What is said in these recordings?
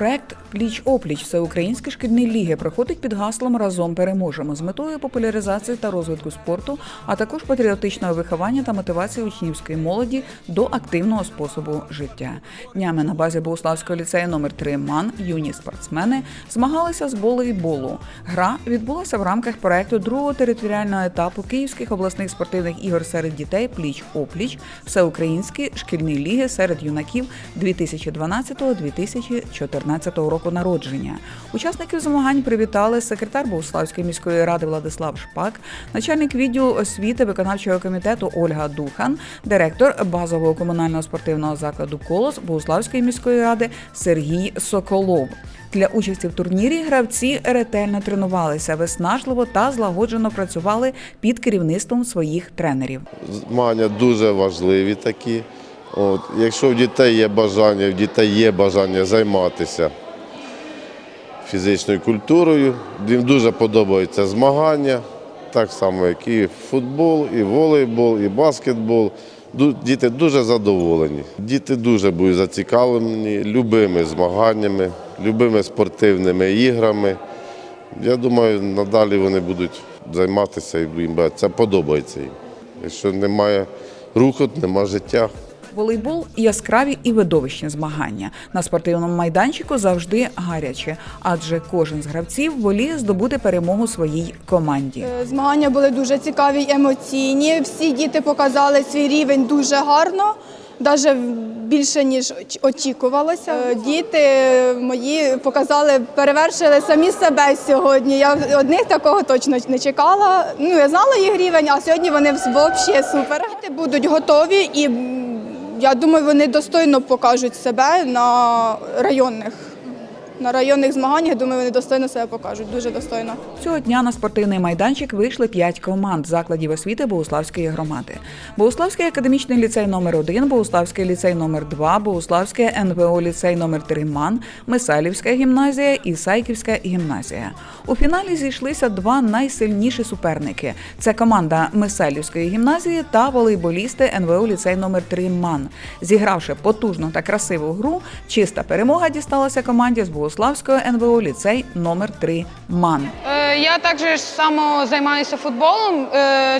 Проект Пліч опліч всеукраїнської шкільної ліги проходить під гаслом Разом переможемо з метою популяризації та розвитку спорту, а також патріотичного виховання та мотивації учнівської молоді до активного способу життя. Днями на базі Богуславського ліцею номер 3 МАН юні спортсмени змагалися з волейболу. Гра відбулася в рамках проекту другого територіального етапу Київських обласних спортивних ігор серед дітей Пліч опліч всеукраїнські шкільні ліги серед юнаків 2012-2014 року народження. Учасників змагань привітали секретар Богуславської міської ради Владислав Шпак, начальник відділу освіти виконавчого комітету Ольга Духан, директор базового комунального спортивного закладу Колос Богуславської міської ради Сергій Соколов. Для участі в турнірі гравці ретельно тренувалися, виснажливо та злагоджено працювали під керівництвом своїх тренерів. Змагання дуже важливі такі. От, якщо в дітей є бажання, в дітей є бажання займатися фізичною культурою, їм дуже подобаються змагання, так само, як і футбол, і волейбол, і баскетбол. Діти дуже задоволені. Діти дуже будуть зацікавлені любими змаганнями, любими спортивними іграми. Я думаю, надалі вони будуть займатися і їм це подобається їм. Якщо немає руху, немає життя. Волейбол яскраві і видовищні змагання. На спортивному майданчику завжди гаряче, адже кожен з гравців воліє здобути перемогу своїй команді. Е, Змагання були дуже цікаві емоційні. Всі діти показали свій рівень дуже гарно, навіть більше ніж оч- очікувалося. Е, Діти мої показали, перевершили самі себе сьогодні. Я одних такого точно не чекала. Ну я знала їх рівень, а сьогодні вони взагалі супер. Діти будуть готові і я думаю, вони достойно покажуть себе на районних. На районних змаганнях, думаю, вони достойно себе покажуть, дуже достойно. Цього дня на спортивний майданчик вийшли п'ять команд закладів освіти Богуславської громади. Богуславський академічний ліцей номер 1 Богуславський ліцей номер 2 Богуславський НВО ліцей номер 3 МАН, Мисалівська гімназія і Сайківська гімназія. У фіналі зійшлися два найсильніші суперники: це команда Мисалівської гімназії та волейболісти НВО ліцей номер 3 МАН. Зігравши потужну та красиву гру, чиста перемога дісталася команді з Богуславського НВО ліцей номер 3 МАН. Е, Я також само займаюся футболом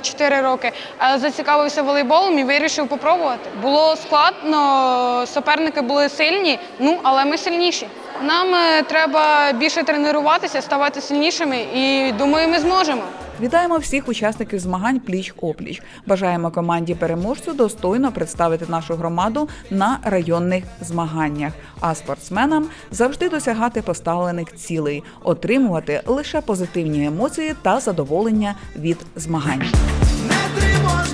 4 роки, але зацікавився волейболом і вирішив попробувати. Було складно, суперники були сильні, ну але ми сильніші. Нам е, треба більше тренуватися, ставати сильнішими і думаю, ми зможемо. Вітаємо всіх учасників змагань пліч опліч. Бажаємо команді переможцю достойно представити нашу громаду на районних змаганнях, а спортсменам завжди досягати поставлених цілей, отримувати лише позитивні емоції та задоволення від змагань. Не тривож